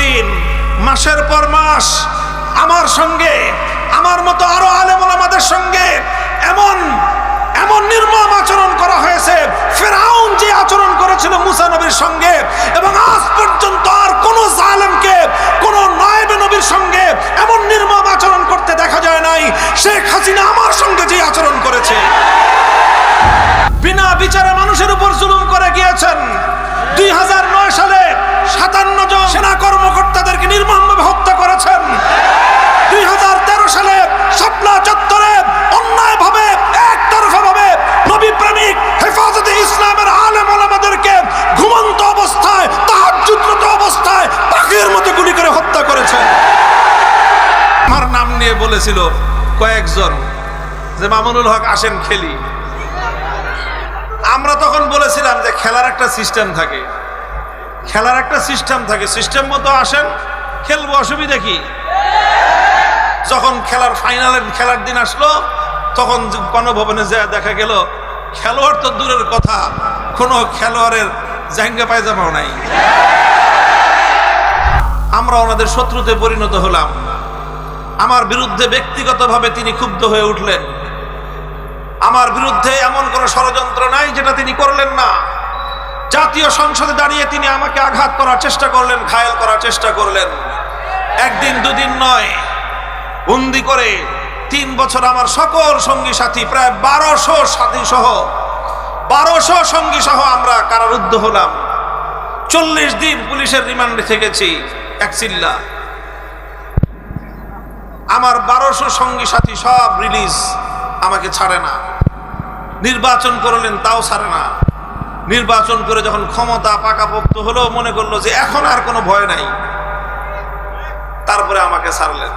দিন, মাসের পর মাস, আমার সঙ্গে, আমার মতো আরও আলেমন আমাদের সঙ্গে এমন এমন নির্মম আচরণ করা হয়েছে। ফেরাউন যে আচরণ করেছিল মুসা নবীর সঙ্গে, এবং আজ পর্যন্ত আর কোন জালেমকে, কোন নায়েব নবীর সঙ্গে এমন নির্মম আচরণ করতে দেখা যায় নাই। শেখ হাসিনা আমার সঙ্গে যে আচরণ নিয়ে বলেছিল কয়েকজন যে, মামুনুল হক আসেন খেলি। আমরা তখন বলেছিলাম যে, খেলার একটা সিস্টেম থাকে। খেলার একটা সিস্টেম থাকে। সিস্টেম মতো আসেন, খেলব, অসুবিধা কি? যখন খেলার ফাইনালের খেলার দিন আসলো, তখন গণভবনে যা দেখা গেল, খেলোয়াড় তো দূরের কথা, কোনো খেলোয়াড়ের জাঙ্গা পায়জামাও নাই। আমরা ওনাদের শত্রুতে পরিণত হলাম। আমার বিরুদ্ধে ব্যক্তিগতভাবে তিনি ক্ষুব্ধ হয়ে উঠলেন। আমার বিরুদ্ধে এমন কোনো ষড়যন্ত্র নাই যেটা তিনি করলেন না। জাতীয় সংসদে দাঁড়িয়ে তিনি আমাকে আঘাত করার চেষ্টা করলেন, ঘায়েল করার চেষ্টা করলেন। একদিন দুদিন নয় বন্দি করে তিন বছর আমার সকল সঙ্গী সাথী, প্রায় বারোশো সাথী সহ, বারোশো সঙ্গী সহ আমরা কারারুদ্ধ হলাম। চল্লিশ দিন পুলিশের রিমান্ডে থেকেছি, এক চিল্লা আমার বারোশো সঙ্গী সাথী সব রিলিজ আমাকে ছাড়ে না। নির্বাচন করলেন তাও ছাড়ে না। নির্বাচন করে যখন ক্ষমতা পাকাপোক্ত হলো মনে করল যে এখন আর কোনো ভয় নাই। তারপরে আমাকে ছাড়লেন।